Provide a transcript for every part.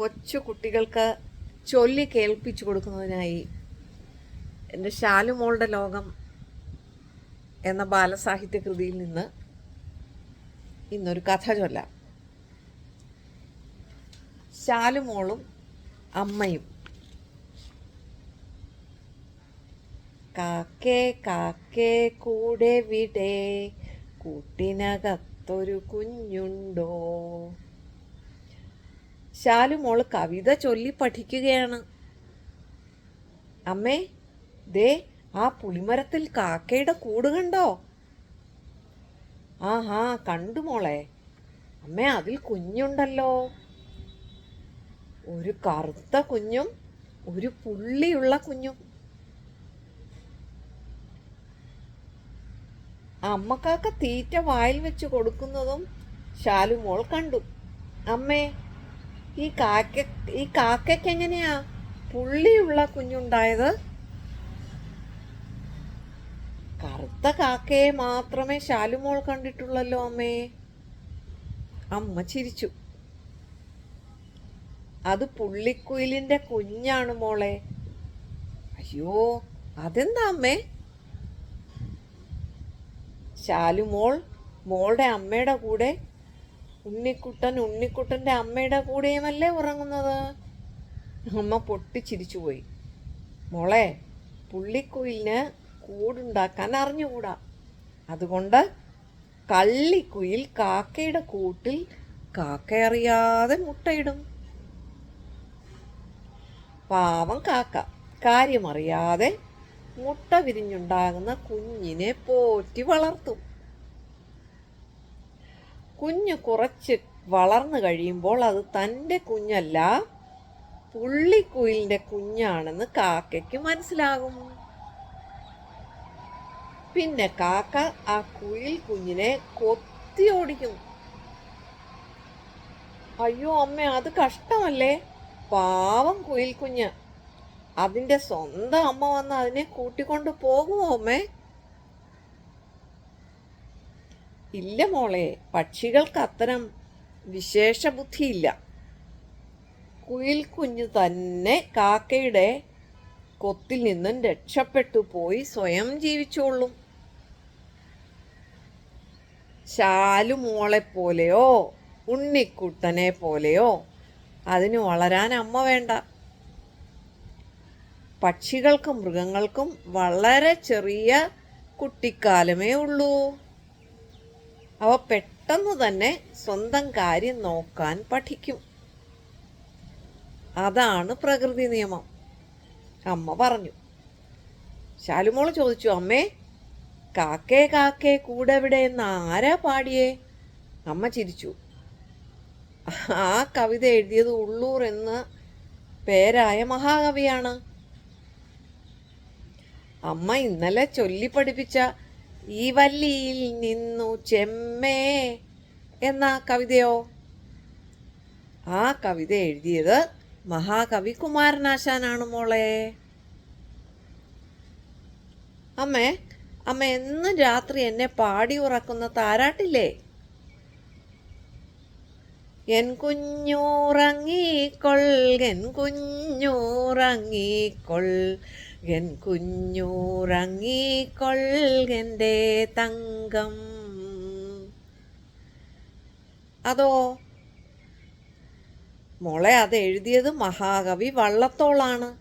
കൊച്ചു കുട്ടികൾക്ക് ചൊല്ലി കേൾപ്പിച്ചു കൊടുക്കുന്നതിനായി എന്റെ ശാലുമോളുടെ ലോകം എന്ന ബാലസാഹിത്യ കൃതിയിൽ നിന്ന് ഇന്നൊരു കഥ ചൊല്ലാം. ശാലുമോളും അമ്മയും കാക്കേ കാക്കേ കൂടെ വിടെ കൂട്ടിനകത്തൊരു കുഞ്ഞുണ്ടോ? ശാലുമോൾ കവിത ചൊല്ലി പഠിക്കുകയാണ്. അമ്മേ ദേ ആ പുളിമരത്തിൽ കാക്കയുടെ കൂട് കണ്ടോ? ആഹാ കണ്ടു മോളെ. അമ്മേ അതിൽ കുഞ്ഞുണ്ടല്ലോ. ഒരു കറുത്ത കുഞ്ഞും ഒരു പുള്ളിയുള്ള കുഞ്ഞും. അമ്മക്കാക്ക തീറ്റ വായിൽ വെച്ച് കൊടുക്കുന്നതും ശാലുമോൾ കണ്ടു. അമ്മേ ഈ കാക്ക ഈ കാക്കയ്ക്ക് എങ്ങനെയാ പുള്ളിയുള്ള കുഞ്ഞുണ്ടായത്? കറുത്ത കാക്കയെ മാത്രമേ ശാലുമോൾ കണ്ടിട്ടുള്ളല്ലോ അമ്മേ. അമ്മ ചിരിച്ചു. അത് പുള്ളിക്കുയിലിന്റെ കുഞ്ഞാണ് മോളെ. അയ്യോ അതെന്താ അമ്മേ? ശാലുമോൾ മോളുടെ അമ്മയുടെ കൂടെ ഉണ്ണിക്കുട്ടൻ ഉണ്ണിക്കുട്ടന്റെ അമ്മയുടെ കൂടെയുമല്ലേ ഉറങ്ങുന്നത്? അമ്മ പൊട്ടിച്ചിരിച്ചുപോയി. മോളെ പുള്ളിക്കുയിലിന് കൂടുണ്ടാക്കാൻ അറിഞ്ഞുകൂടാ. അതുകൊണ്ട് കള്ളിക്കുയിൽ കാക്കയുടെ കൂട്ടിൽ കാക്ക അറിയാതെ മുട്ടയിടും. പാവം കാക്ക കാര്യമറിയാതെ മുട്ട വിരിഞ്ഞുണ്ടാകുന്ന കുഞ്ഞിനെ പോറ്റി വളർത്തും. കുഞ്ഞ് കുറച്ച് വളർന്നു കഴിയുമ്പോൾ അത് തന്റെ കുഞ്ഞല്ല പുള്ളിക്കുയിലിന്റെ കുഞ്ഞാണെന്ന് കാക്കയ്ക്ക് മനസ്സിലാകും. പിന്നെ കാക്ക ആ കുയിൽ കുഞ്ഞിനെ കൊത്തി ഓടിക്കും. അയ്യോ അമ്മ അത് കഷ്ടമല്ലേ? പാവം കുയിൽ കുഞ്ഞ്. അതിന്റെ സ്വന്തം അമ്മ വന്ന് അതിനെ കൂട്ടിക്കൊണ്ട് പോകുമോ അമ്മേ? ഇല്ല മോളെ പക്ഷികൾക്ക് അത്തരം വിശേഷ ബുദ്ധിയില്ല. കുയിൽ കുഞ്ഞു തന്നെ കാക്കയുടെ കൊത്തിൽ നിന്നും രക്ഷപ്പെട്ടു പോയി സ്വയം ജീവിച്ചോളും. ശാലു മോളെ പോലെയോ ഉണ്ണിക്കുട്ടനെ പോലെയോ അതിന് വളരാൻ അമ്മ വേണ്ട. പക്ഷികൾക്കും മൃഗങ്ങൾക്കും വളരെ ചെറിയ കുട്ടിക്കാലമേ ഉള്ളൂ. അവ പെട്ടെന്ന് തന്നെ സ്വന്തം കാര്യം നോക്കാൻ പഠിക്കും. അതാണ് പ്രകൃതി നിയമം. അമ്മ പറഞ്ഞു. ശാലുമോൾ ചോദിച്ചു അമ്മേ കാക്കേ കാക്കേ കൂടെ എവിടെ എന്ന് ആരാ പാടിയേ? അമ്മ ചിരിച്ചു. ആ കവിത എഴുതിയത് ഉള്ളൂർ എന്ന പേരായ മഹാകവിയാണ്. അമ്മ ഇന്നലെ ചൊല്ലി പഠിപ്പിച്ച ഈ വല്ലിയിൽ നിന്നു ചെമ്മേ. എന്ന കവിതയോ? ആ കവിത എഴുതിയത് മഹാകവി കുമാരനാശാനാണ് മോളെ. അമ്മേ അമ്മ എന്നും രാത്രി എന്നെ പാടി ഉറക്കുന്ന താരാട്ടില്ലേ? എൻ കുഞ്ഞൂറങ്ങിക്കൊൾ എൻ കുഞ്ഞൂറങ്ങിക്കൊൾ എൻ കുഞ്ഞൂറങ്ങിക്കൊള്ളെന്റെ തങ്കം. അതോ? മോളെ അത് എഴുതിയത് മഹാകവി വള്ളത്തോളാണ്.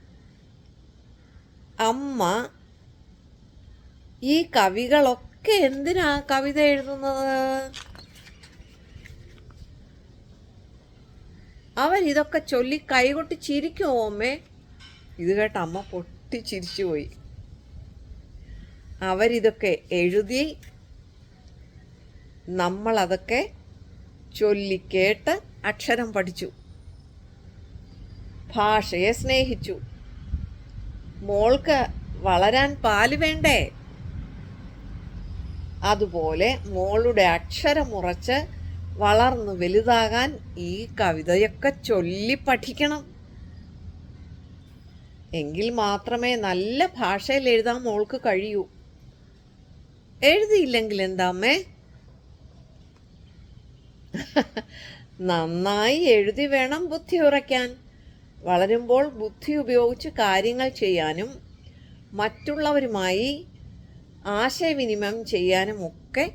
അമ്മ ഈ കവികളൊക്കെ എന്തിനാ കവിത എഴുതുന്നത്? അവരിതൊക്കെ ചൊല്ലി കൈകൊട്ടി ചിരിക്കുമോ അമ്മേ? ഇത് കേട്ട അമ്മ പൊട്ടി ചിരിച്ചുപോയി അവരിതൊക്കെ എഴുതി നമ്മളതൊക്കെ ചൊല്ലിക്കേട്ട് അക്ഷരം പഠിച്ചു. ഭാഷയെ സ്നേഹിച്ചു. മോൾക്ക് വളരാൻ പാൽ വേണ്ടേ? അതുപോലെ മോളുടെ അക്ഷരമുറച്ച് വളർന്നു വലുതാകാൻ ഈ കവിതയൊക്കെ ചൊല്ലി പഠിക്കണം. എങ്കിൽ മാത്രമേ നല്ല ഭാഷയിൽ എഴുതാൻ മോൾക്ക് കഴിയൂ. എഴുതിയില്ലെങ്കിൽ എന്താ അമ്മേ? നന്നായി എഴുതി വേണം ബുദ്ധി ഉറയ്ക്കാൻ. വളരുമ്പോൾ ബുദ്ധി ഉപയോഗിച്ച് കാര്യങ്ങൾ ചെയ്യാനും മറ്റുള്ളവരുമായി ആശയവിനിമയം ചെയ്യാനും ഒക്കെ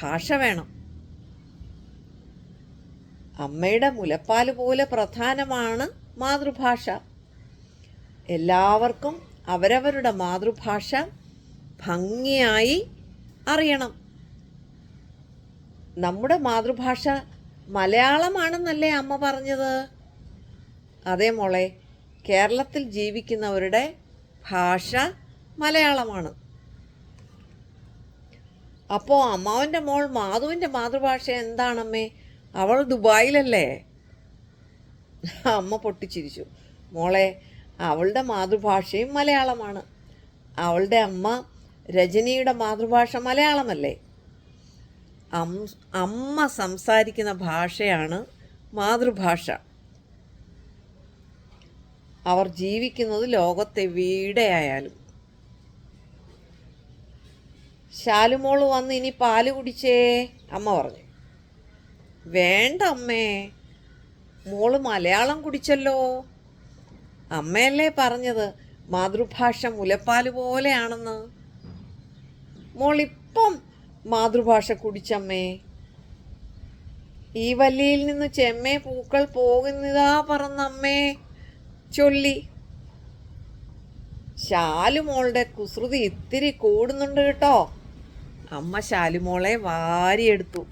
ഭാഷ വേണം. അമ്മയുടെ മുലപ്പാൽ പോലെ പ്രധാനമാണ് മാതൃഭാഷ. എല്ലാവർക്കും അവരവരുടെ മാതൃഭാഷ ഭംഗിയായി അറിയണം. നമ്മുടെ മാതൃഭാഷ മലയാളമാണെന്നല്ലേ അമ്മ പറഞ്ഞത്? അതേ മോളെ കേരളത്തിൽ ജീവിക്കുന്നവരുടെ ഭാഷ മലയാളമാണ്. അപ്പോൾ അമ്മാവന്റെ മോൾ മാധുവിന്റെ മാതൃഭാഷ എന്താണമ്മേ? അവൾ ദുബായിലല്ലേ? അമ്മ പൊട്ടിച്ചിരിച്ചു. മോളെ അവളുടെ മാതൃഭാഷയും മലയാളമാണ്. അവളുടെ അമ്മ രജനിയുടെ മാതൃഭാഷ മലയാളമല്ലേ? അമ്മ സംസാരിക്കുന്ന ഭാഷയാണ് മാതൃഭാഷ. അവർ ജീവിക്കുന്നത് ലോകത്തെവിടെയായാലും ശാലുമോൾ വന്ന് ഇനി പാൽ കുടിച്ചേ അമ്മ പറഞ്ഞു. വേണ്ട അമ്മേ മോൾ മലയാളം കുടിച്ചല്ലോ. അമ്മയല്ലേ പറഞ്ഞത്? മാതൃഭാഷ മുലപ്പാൽ പോലെയാണെന്ന്. മോളിപ്പം മാതൃഭാഷ കുടിച്ചമ്മേ. ഈ വല്ലിയിൽ നിന്ന് ചെമ്മേ പൂക്കൾ പോകുന്നതാ പറന്നമ്മേ ചൊല്ലി. ശാലുമോളുടെ കുസൃതി ഇത്തിരി കൂടുന്നുണ്ട് കേട്ടോ. അമ്മ ശാലുമോളെ വാരിയെടുത്തു.